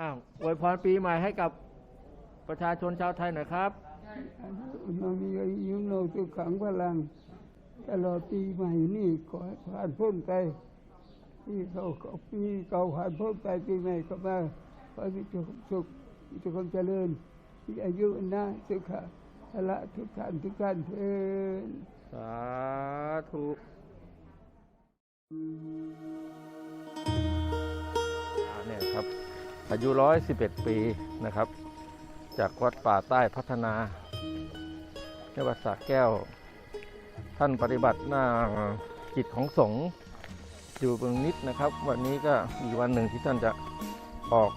อ้าวอวยพรปีใหม่ให้กับประชาชนชาวไทยหน่อยครับอุณมีอายุโนสุขังพลังตลอดปีใหม่นี่ขอให้ผ่านพ้นไปปีเก่าก็ปีเก่าผ่านพ้นไปปีใหม่ก็มาขอให้มีแต่ความสุขมีแต่ความเจริญมีอายุนะสุขะพละทุกท่านทุกท่านเถิดสาธุ อายุร้อยสิบเอ็ดปีนะครับ จากวัดป่าใต้พัฒนาจังหวัดสระแก้ว ท่านปฏิบัติหน้ากิจของสงฆ์อยู่เบืองนิดนะครับ วันนี้ก็อีกวันหนึ่งที่ท่านจะออก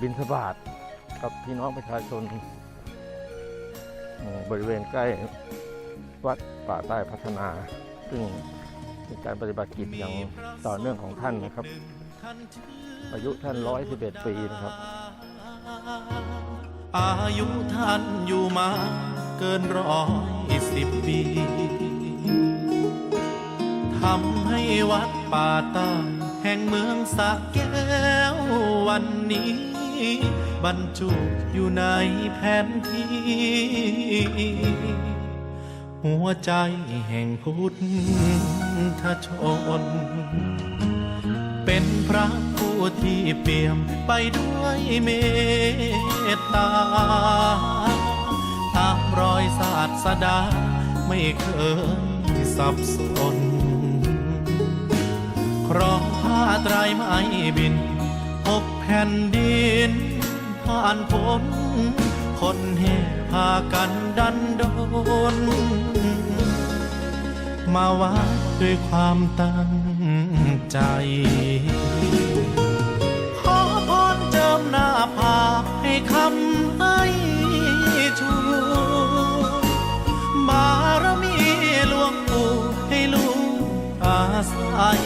บินสบาตกับพี่น้องประชาชน บริเวณใกล้วัดป่าใต้พัฒนา ซึ่งเป็นการปฏิบัติกิจอย่างต่อเนื่องของท่านนะครับ อายุท่านร้อยสิบเอ็ดปีนะครับ อายุท่านอยู่มาเกินร้อยสิบปีทำให้วัดป่าต้แห่งเมืองสระแก้ววันนี้ บรรจุอยู่ในแผนที่ หัวใจแห่งพุทธชน เป็นพระผู้ที่เปี่ยมไปด้วยเมตตา ตามรอยศาสดา ไม่เคยสับสนครองผ้าไตรไม้บินหกแผ่นดินผ่านพ้นคนแห่พากันดันโดน มาว่าด้วยความตั้ง ใจขอพรเจิมหน้าผากให้คำให้ชูบารมีหลวงปู่ให้ลูกอาศัย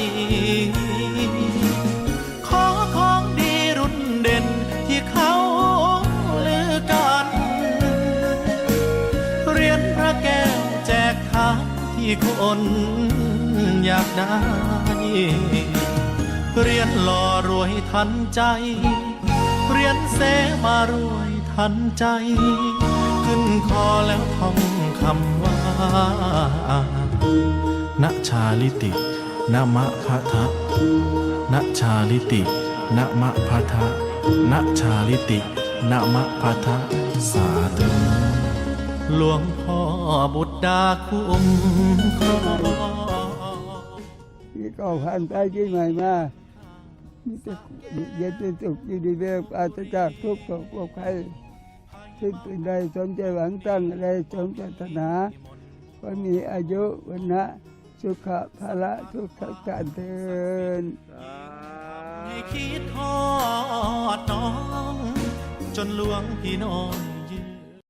คนอยากได้ เรียญหล่อรวยทันใจ เรียญเสมารวยทันใจ ขึ้นคอแล้วท่องคำว่าณชาลิตินมะพะทะณชาลิตินมะพะทะณชาลิตินมะพะทะสา หลวงพ่อบุตรดาคุ้มครองปีก่าผ่านไปปีใหม่มามีแต่เย็นเป็นสุขอยู่ดีเบลปราศจากทุกข์โศกโรคภัยซึ่งเป็นใดสมใจหวังตั้งอะไรสมปรารถนาก็มีอายุวันนะสุขภาละทุกทัการเทินให้คิดทอดน้อง จนหลวงพี่น้อง